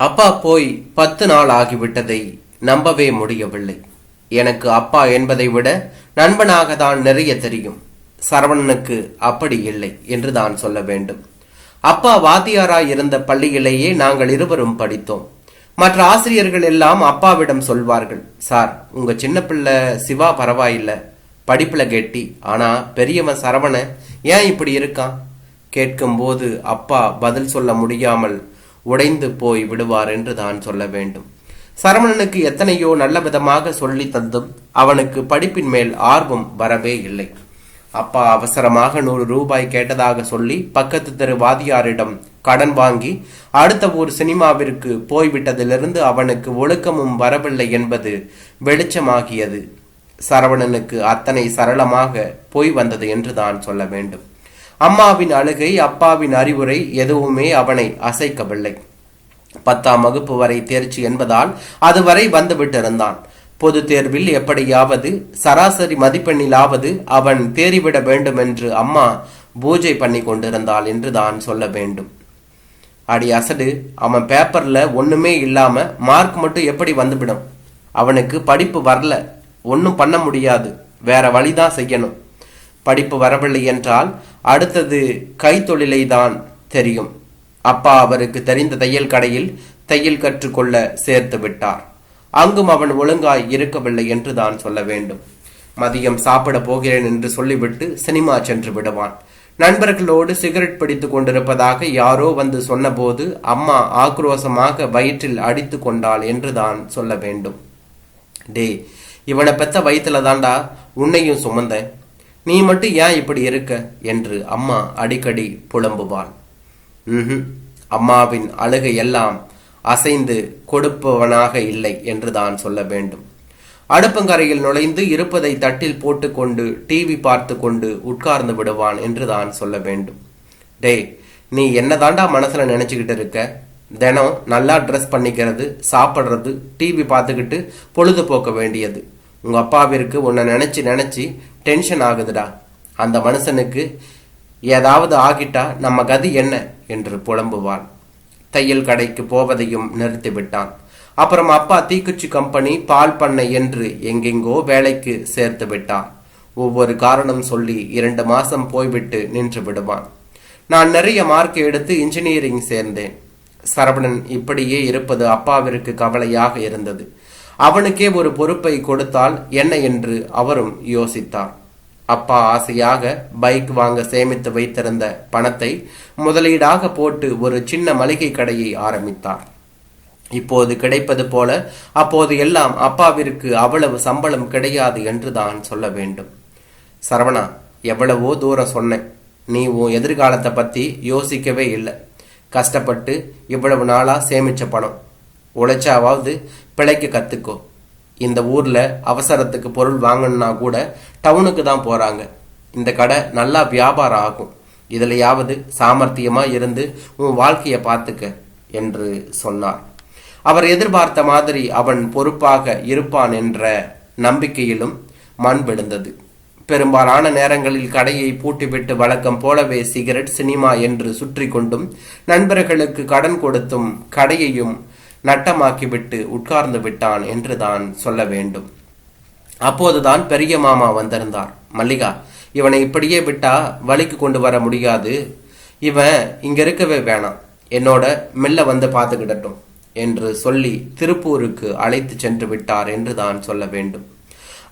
அப்பா போய் பத்து நாள் ஆகிவிட்டதை நம்பவே முடியவில்லை. எனக்கு அப்பா என்பதை விட நண்பனாக தான் நிறைய தெரியும். சரவணனுக்கு அப்படி இல்லை என்று தான் சொல்ல வேண்டும். அப்பா வாத்தியாராய் இருந்த பள்ளியிலேயே நாங்கள் இருவரும் படித்தோம். மற்ற ஆசிரியர்கள் எல்லாம் அப்பாவிடம் சொல்வார்கள் சார் உங்க சின்ன பிள்ளை சிவா பரவாயில்ல. படிப்புல கெட்டி. ஆனா பெரியவன் சரவண ஏன் இப்படி இருக்கான்? கேட்கும்போது அப்பா பதில் சொல்ல முடியாமல் உடைந்து போய் விடுவார் என்று தான் சொல்ல வேண்டும். சரவணனுக்கு எத்தனையோ நல்ல விதமாக சொல்லி தந்தும் அவனுக்கு படிப்பின் மேல் ஆர்வம் வரவே இல்லை. அப்பா அவசரமாக நூறு ரூபாய் கேட்டதாக சொல்லி பக்கத்து தெரு வாதியாரிடம் கடன் வாங்கி அடுத்த ஊர் சினிமாவிற்கு போய்விட்டதிலிருந்து அவனுக்கு ஒழுக்கமும் வரவில்லை என்பது வெளிச்சமாகியது. சரவணனுக்கு அத்தனை சரளமாக போய் வந்தது என்று தான் சொல்ல வேண்டும். அம்மாவின் அழுகை அப்பாவின் அறிவுரை எதுவுமே அவனை அசைக்கவில்லை. பத்தாம் வகுப்பு வரை தேர்ச்சி என்பதால் அதுவரை வந்துவிட்டிருந்தான் பொது தேர்வில் எப்படியாவது சராசரி மதிப்பெண்ணிலாவது அவன் தேறிவிட வேண்டும் என்று அம்மா பூஜை பண்ணி கொண்டிருந்தாள் என்று தான் சொல்ல வேண்டும். அடி அசடு அவன் பேப்பர்ல ஒண்ணுமே இல்லாம மார்க் மட்டும் எப்படி வந்துவிடும்? அவனுக்கு படிப்பு வரல ஒன்றும் பண்ண முடியாது வேற வழிதான் செய்யணும். படிப்பு வரவில்லை என்றால் அடுத்தது கைத்தொழிலை தான் தெரியும். அப்பா அவருக்கு தெரிந்த தையல் கடையில் தையல் கற்றுக்கொள்ள சேர்த்து விட்டார். அங்கும் அவன் ஒழுங்காய் இருக்கவில்லை என்று தான் சொல்ல வேண்டும். மதியம் சாப்பிட போகிறேன் என்று சொல்லிவிட்டு சினிமா சென்று விடுவான். நண்பர்களோடு சிகரெட் பிடித்துக் கொண்டிருப்பதாக யாரோ வந்து சொன்னபோது அம்மா ஆக்ரோசமாக வயிற்றில் அடித்து கொண்டாள் என்று தான் சொல்ல வேண்டும். டே இவனை பெத்த வயிற்றுல தாண்டா உன்னையும் சுமந்தேன். நீ மட்டும் ஏன் இப்படி இருக்க? என்று அம்மா அடிக்கடி புலம்புவாள். அம்மாவின் அழுகை எல்லாம் அசைந்து கொடுப்பவனாக இல்லை என்று தான் சொல்ல வேண்டும். அடுப்பங்கரையில் நுழைந்து இருப்பதை தட்டில் போட்டுக்கொண்டு டிவி பார்த்து கொண்டு உட்கார்ந்து விடுவான் என்று தான் சொல்ல வேண்டும். டேய் நீ என்னதாண்டா மனசுல நினைச்சுக்கிட்டு இருக்க? தினம் நல்லா ட்ரெஸ் பண்ணிக்கிறது சாப்பிட்றது டிவி பார்த்துக்கிட்டு பொழுதுபோக்க வேண்டியது. உங்க அப்பாவிற்கு உன்னை நினைச்சு நினைச்சு டென்ஷன் ஆகுதுடா. அந்த மனுஷனுக்கு ஏதாவது ஆகிட்டா நம்ம கதி என்ன? என்று புலம்புவான். தையல் கடைக்கு போவதையும் நிறுத்திவிட்டான். அப்புறம் அப்பா தீக்குச்சி கம்பெனி பால் பண்ணை என்று எங்கெங்கோ வேலைக்கு சேர்த்து விட்டான். ஒவ்வொரு காரணம் சொல்லி இரண்டு மாசம் போய்விட்டு நின்று விடுவான். நான் நிறைய மார்க் எடுத்து இன்ஜினியரிங் சேர்ந்தேன். சரவணன் இப்படியே இருப்பது அப்பாவிற்கு கவலையாக இருந்தது. அவனுக்கே ஒரு பொறுப்பை கொடுத்தால் என்ன என்று அவரும் யோசித்தார். அப்பா ஆசையாக பைக் வாங்க சேமித்து வைத்திருந்த பணத்தை முதலீடாக போட்டு ஒரு சின்ன மளிகை கடையை ஆரம்பித்தார். இப்போது கிடைப்பது போல அப்போது எல்லாம் அப்பாவிற்கு அவ்வளவு சம்பளம் கிடையாது என்று தான் சொல்ல வேண்டும். சரவணா எவ்வளவோ தூரம் சொன்னேன். நீ உன் எதிர்காலத்தை பத்தி யோசிக்கவே இல்லை. கஷ்டப்பட்டு இவ்வளவு நாளா சேமிச்ச பணம். உழைச்சாவது பிழைக்க கத்துக்கோ. இந்த ஊர்ல அவசரத்துக்கு பொருள் வாங்கணும்னா கூட டவுனுக்கு தான் போறாங்க. இந்த கடை நல்லா வியாபாரம் ஆகும். இதுலையாவது சாமர்த்தியமா இருந்து உன் வாழ்க்கைய பார்த்துக்க என்று சொன்னார். அவர் எதிர்பார்த்த மாதிரி அவன் பொறுப்பாக இருப்பான் என்ற நம்பிக்கையிலும் மண் விழுந்தது. பெரும்பாலான நேரங்களில் கடையை பூட்டிவிட்டு வழக்கம் போலவே சிகரெட் சினிமா என்று சுற்றி கொண்டும் நண்பர்களுக்கு கடன் கொடுத்தும் கடையையும் நட்டமாக்கிவிட்டு உட்கார்ந்து விட்டான் என்று தான் சொல்ல வேண்டும். அப்போதுதான் பெரிய மாமா வந்திருந்தார். மல்லிகா இவனை இப்படியே விட்டா வழிக்கு கொண்டு வர முடியாது. இவன் இங்க இருக்கவே வேணாம். என்னோட மெல்ல வந்து பார்த்துக்கிடட்டும் என்று சொல்லி திருப்பூருக்கு அழைத்து சென்று விட்டார் என்று தான் சொல்ல வேண்டும்.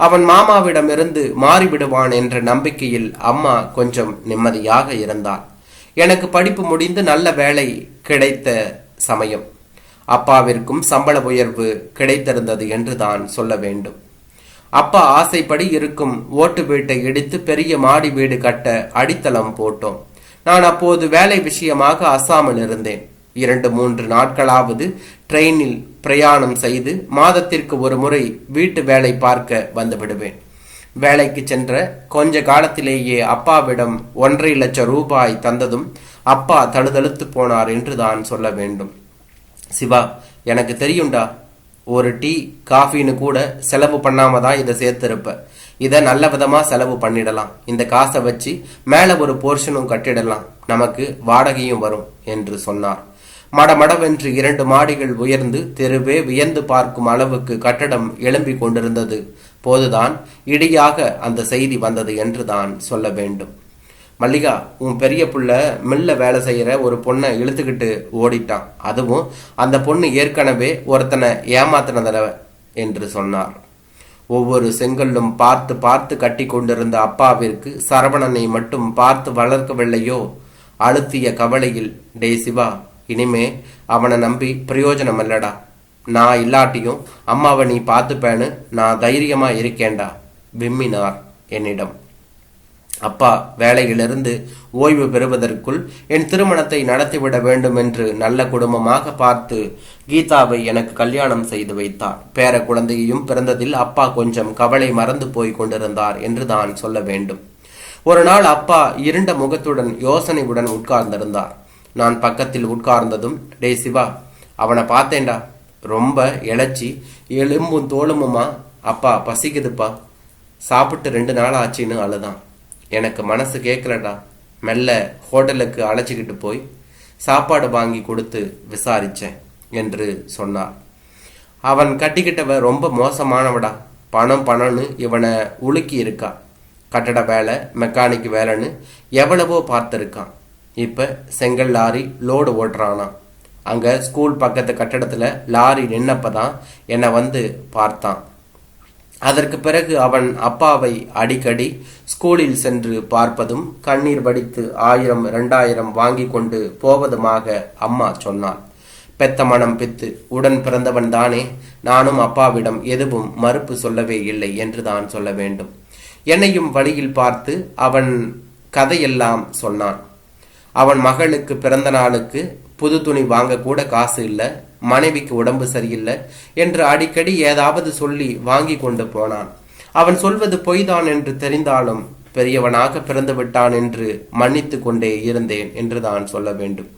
அவன் மாமாவிடமிருந்து மாறிவிடுவான் என்ற நம்பிக்கையில் அம்மா கொஞ்சம் நிம்மதியாக இருந்தாள் எனக்கு படிப்பு முடிந்து நல்ல வேலை கிடைத்த சமயம். அப்பாவிற்கும் சம்பள உயர்வு கிடைத்திருந்தது என்று தான் சொல்ல வேண்டும். அப்பா ஆசைப்படி இருக்கும் ஓட்டு வீட்டை இடித்து பெரிய மாடி வீடு கட்ட அடித்தளம் போட்டோம். நான் அப்போது வேலை விஷயமாக அசாமில் இருந்தேன். இரண்டு மூன்று நாட்களாவது ட்ரெயினில் பிரயாணம் செய்து மாதத்திற்கு ஒரு முறை வீட்டு வேலை பார்க்க வந்து விடுவேன். வேலைக்கு சென்ற கொஞ்ச காலத்திலேயே அப்பாவிடம் ஒன்றரை லட்சம் ரூபாய் தந்ததும் அப்பா தழுதழுத்து போனார் என்று தான் சொல்ல வேண்டும். சிவா எனக்கு தெரியும்டா. ஒரு டீ காஃபின்னு கூட செலவு பண்ணாம தான் இதை சேர்த்துருப்பேன் இதை நல்ல விதமாக செலவு பண்ணிடலாம். இந்த காசை வச்சு மேலே ஒரு போர்ஷனும் கட்டிடலாம். நமக்கு வாடகையும் வரும் என்று சொன்னார். மடமடவென்று இரண்டு மாடிகள் உயர்ந்து தெருவே வியந்து பார்க்கும் அளவுக்கு கட்டடம் எழும்பிக் கொண்டிருந்தது. போதுதான் இடியாக அந்த செய்தி வந்தது என்று தான் சொல்ல வேண்டும். மல்லிகா உன் பெரிய புள்ள மில்ல வேலை செய்கிற ஒரு பொண்ணை இழுத்துக்கிட்டு ஓடிட்டான். அதுவும் அந்த பொண்ணு ஏற்கனவே ஒருத்தனை ஏமாத்தினதல என்று சொன்னார். ஒவ்வொரு செங்கல்லும் பார்த்து பார்த்து கட்டி கொண்டிருந்த அப்பாவிற்கு சரவணனை மட்டும் பார்த்து வளர்க்கவில்லையோ? அழுத்திய கவலையில் டே சிவா இனிமே அவனை நம்பி பிரயோஜனம் இல்லடா நான் இல்லாட்டியும் அம்மாவை நீ பார்த்துப்பேன்னு நான் தைரியமா இருக்கேன்டா விம்மினார் என்னிடம். அப்பா வேலையிலிருந்து ஓய்வு பெறுவதற்குள் என் திருமணத்தை நடத்திவிட வேண்டும் என்று நல்ல குடும்பமாக பார்த்து கீதாவை எனக்கு கல்யாணம் செய்து வைத்தார். பேர குழந்தையையும் பிறந்ததில் அப்பா கொஞ்சம் கவலை மறந்து போய் கொண்டிருந்தார் என்று தான் சொல்ல வேண்டும். ஒரு நாள் அப்பா இருண்ட முகத்துடன் யோசனையுடன் உட்கார்ந்திருந்தார். நான் பக்கத்தில் உட்கார்ந்ததும் டே சிவா அவனை பார்த்தேன்டா. ரொம்ப இழைச்சி எலும்பும் தோலுமுமா? அப்பா பசிக்குதுப்பா. சாப்பிட்டு ரெண்டு நாள் ஆச்சுன்னு அழுதான். எனக்கு மனசு கேட்கலடா மெல்ல ஹோட்டலுக்கு அழைச்சிக்கிட்டு போய் சாப்பாடு வாங்கி கொடுத்து விசாரித்தேன் என்று சொன்னார். அவன் கட்டிக்கிட்டவ ரொம்ப மோசமானவடா. பணம் பணம்னு இவனை உலுக்கி இருக்கா. கட்டட வேலை மெக்கானிக் வேலைன்னு எவ்வளவோ பார்த்துருக்கான். இப்போ செங்கல் லாரி லோடு ஓட்டுறானா. அங்கே ஸ்கூல் பக்கத்து கட்டடத்தில் லாரி நின்னப்பதான் என்னை வந்து பார்த்தான். அதற்கு பிறகு அவன் அப்பாவை அடிக்கடி ஸ்கூலில் சென்று பார்ப்பதும் கண்ணீர் வடித்து ஆயிரம் இரண்டாயிரம் வாங்கி கொண்டு போவதுமாக அம்மா சொன்னாள். பெத்த மனம் பித்து உடன் பிறந்தவன் தானே நானும் அப்பாவிடம் எதுவும் மறுப்பு சொல்லவே இல்லை என்று தான் சொல்ல வேண்டும். என்னையும் வழியில் பார்த்து அவன் கதையெல்லாம் சொன்னான். அவன் மகளுக்கு பிறந்த நாளுக்கு புது துணி வாங்க கூட காசு இல்லை மனைவிக்கு உடம்பு சரியில்லை என்று அடிக்கடி ஏதாவது சொல்லி வாங்கி கொண்டு போனான். அவன் சொல்வது பொய்தான் என்று தெரிந்தாலும் பெரியவனாக பிறந்து விட்டான் என்று மன்னித்து கொண்டே இருந்தேன் என்று தான் சொல்ல வேண்டும்.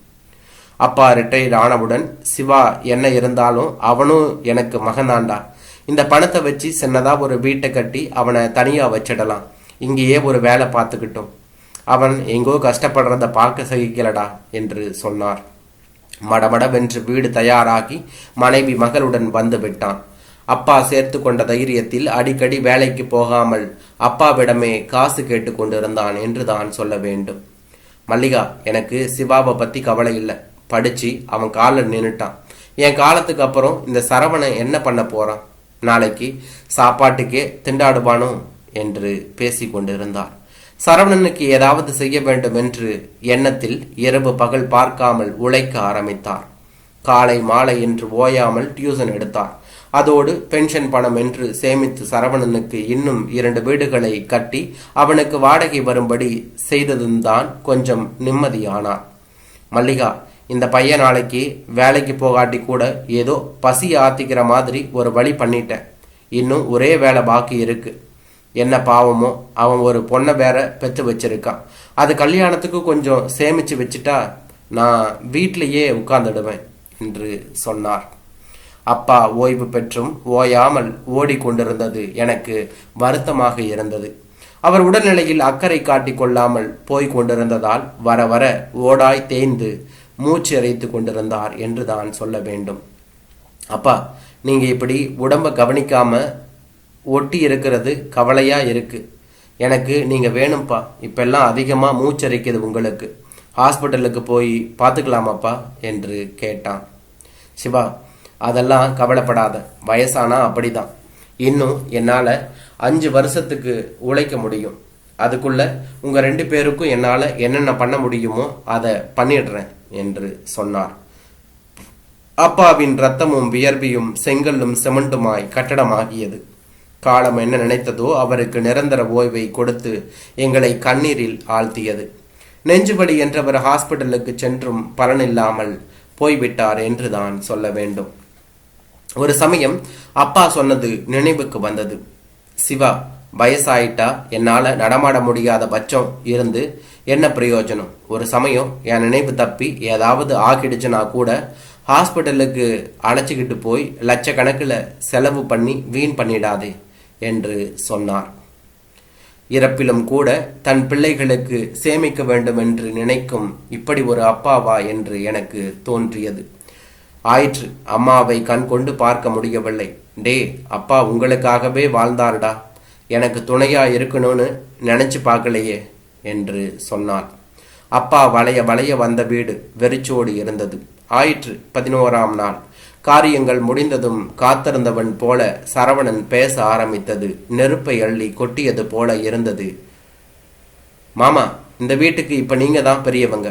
அப்பா ரிட்டையர்ட் ஆனவுடன் சிவா என்ன இருந்தாலும் அவனும் எனக்கு மகனாண்டா. இந்த பணத்தை வச்சு சின்னதா ஒரு வீட்டை கட்டி அவனை தனியா வச்சிடலாம். இங்கேயே ஒரு வேலை பார்த்துக்கிட்டோம். அவன் எங்கோ கஷ்டப்படுறத பார்க்க சகிக்கலடா என்று சொன்னார். மடமடவென்று வீடு தயாராகி மனைவி மகளுடன் வந்து விட்டான். அப்பா சேர்த்து கொண்ட தைரியத்தில் அடிக்கடி வேலைக்கு போகாமல் அப்பாவிடமே காசு கேட்டு கொண்டிருந்தான் என்று தான் சொல்ல வேண்டும். மல்லிகா எனக்கு சிவாவை பத்தி கவலை இல்லை. படிச்சு அவன் காலில் நின்றுட்டான் என் காலத்துக்கு அப்புறம் இந்த சரவணன் என்ன பண்ண போறான்? நாளைக்கு சாப்பாட்டுக்கே திண்டாடுவானோ? என்று பேசி கொண்டிருந்தார். சரவணனுக்கு ஏதாவது செய்ய வேண்டும் என்று எண்ணத்தில் இரவு பகல் பார்க்காமல் உழைக்க ஆரம்பித்தார். காலை மாலை என்று ஓயாமல் டியூஷன் எடுத்தார். அதோடு பென்ஷன் பணம் என்று சேமித்து சரவணனுக்கு இன்னும் இரண்டு வீடுகளை கட்டி அவனுக்கு வாடகை வரும்படி செய்ததும் தான் கொஞ்சம் நிம்மதியானார். மல்லிகா இந்த பையன் நாளைக்கு வேலைக்கு போகாட்டி கூட ஏதோ பசி ஆத்திக்கிற மாதிரி ஒரு வழி பண்ணிட்டேன். இன்னும் ஒரே வேலை பாக்கி இருக்குது என்ன பாவமோ அவன் ஒரு பொண்ணை வேற பெற்று வச்சிருக்கான். அது கல்யாணத்துக்கு கொஞ்சம் சேமித்து வச்சுட்டா நான் வீட்டிலேயே உட்கார்ந்துடுவேன் என்று சொன்னார். அப்பா ஓய்வு பெற்றும் ஓயாமல் ஓடிக்கொண்டிருந்தது எனக்கு வருத்தமாக இருந்தது. அவர் உடல்நிலையில் அக்கறை காட்டிக் கொள்ளாமல் போய் கொண்டிருந்ததால் வர வர ஓடாய் தேய்ந்து மூச்சு அரைத்து கொண்டிருந்தார் என்று தான் சொல்ல வேண்டும். அப்பா நீங்க இப்படி உடம்ப கவனிக்காம ஒட்டி இருக்கிறது கவலையா இருக்கு. எனக்கு நீங்க வேணும்ப்பா இப்பெல்லாம் அதிகமா மூச்சரிக்குது உங்களுக்கு. ஹாஸ்பிட்டலுக்கு போய் பார்த்துக்கலாமாப்பா? என்று கேட்டான். சிவா அதெல்லாம் கவலைப்படாத. வயசானா அப்படிதான். இன்னும் என்னால அஞ்சு வருஷத்துக்கு உழைக்க முடியும். அதுக்குள்ள உங்க ரெண்டு பேருக்கும் என்னால என்னென்ன பண்ண முடியுமோ அதை பண்ணிடுறேன் என்று சொன்னார். அப்பாவின் ரத்தமும் வியர்வியும் செங்கல்லும் செமண்டுமாய் கட்டடமாகியது. காலம் என்ன நினைத்ததோ அவருக்கு நிரந்தர ஓய்வை கொடுத்து எங்களை கண்ணீரில் ஆழ்த்தியது. நெஞ்சுபடி என்றவர் ஹாஸ்பிட்டலுக்கு சென்றும் பலனில்லாமல் போய்விட்டார் என்று தான் சொல்ல வேண்டும். ஒரு சமயம் அப்பா சொன்னது நினைவுக்கு வந்தது. சிவா வயசாயிட்டா? என்னால் நடமாட முடியாத பட்சம் இருந்து என்ன பிரயோஜனம்? ஒரு சமயம் என் நினைவு தப்பி ஏதாவது ஆகிடுச்சுன்னா கூட ஹாஸ்பிட்டலுக்கு அழைச்சிக்கிட்டு போய் லட்சக்கணக்கில் செலவு பண்ணி வீண் பண்ணிடாதே. என்று சொன்னார். இறப்பிலும் கூட தன் பிள்ளைகளுக்கு சேமிக்க வேண்டும் என்று நினைக்கும் இப்படி ஒரு அப்பாவா என்று எனக்கு தோன்றியது. ஆயிற்று அம்மாவை கண் கொண்டு பார்க்க முடியவில்லை. டே அப்பா உங்களுக்காகவே வாழ்ந்தார்டா. எனக்கு துணையா இருக்கணும்னு நினைச்சு பார்க்கலையே என்று சொன்னார். அப்பா வளைய வளைய வந்த வீடு வெறிச்சோடு இருந்தது. ஆயிற்று பதினோராம் நாள். காரியங்கள் முடிந்ததும் காத்திருந்தவன் போல சரவணன் பேச ஆரம்பித்தது. நெருப்பை அள்ளி கொட்டியது போல இருந்தது. மாமா இந்த வீட்டுக்கு இப்ப நீங்க தான் பெரியவங்க.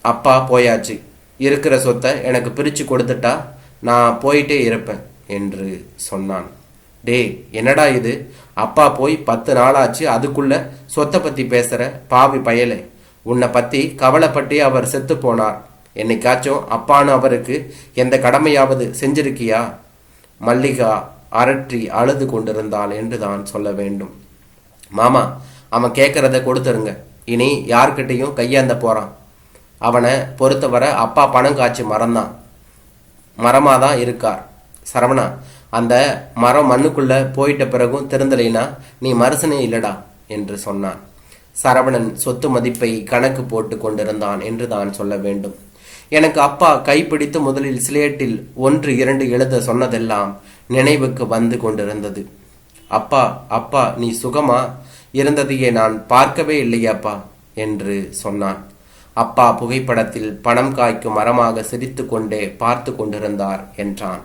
அப்பா போயாச்சு. இருக்கிற சொத்தை எனக்கு பிரிச்சு கொடுத்துட்டா நான் போயிட்டே இருப்பேன் என்று சொன்னான். டேய் என்னடா இது? அப்பா போய் பத்து நாளாச்சு அதுக்குள்ள சொத்தை பத்தி பேசுற பாவி பயலே. உன்னை பத்தி கவலைப்பட்டு அவர் செத்து போனார். என்னைக்காச்சும் அப்பான்னு அவருக்கு எந்த கடமையாவது செஞ்சிருக்கியா? மல்லிகா அரற்றி அழுது கொண்டிருந்தாள் என்று தான் சொல்ல வேண்டும். மாமா அவன் கேட்கறத கொடுத்துருங்க. இனி யார்கிட்டையும் கையாந்த போறான். அவனை பொறுத்தவரை அப்பா பணம் காய்ச்சி மரம்தான். மரமாக தான் இருக்கார். சரவணா அந்த மரம் மண்ணுக்குள்ளே போயிட்ட பிறகும் திறந்தலைனா நீ மனுஷனே இல்லடா என்று சொன்னான். சரவணன் சொத்து மதிப்பை கணக்கு போட்டு கொண்டிருந்தான் என்று தான் சொல்ல வேண்டும். எனக்கு அப்பா கைப்பிடித்து முதலில் சிலேட்டில் ஒன்று இரண்டு எழுத சொன்னதெல்லாம் நினைவுக்கு வந்து கொண்டிருந்தது. அப்பா அப்பா நீ சுகமா? இருந்ததையே நான் பார்க்கவே இல்லையாப்பா என்று சொன்னான். அப்பா புகைப்படத்தில் பணம் காய்க்கும் மரமாக சிரித்துக்கொண்டே பார்த்து கொண்டிருந்தார் என்றான்.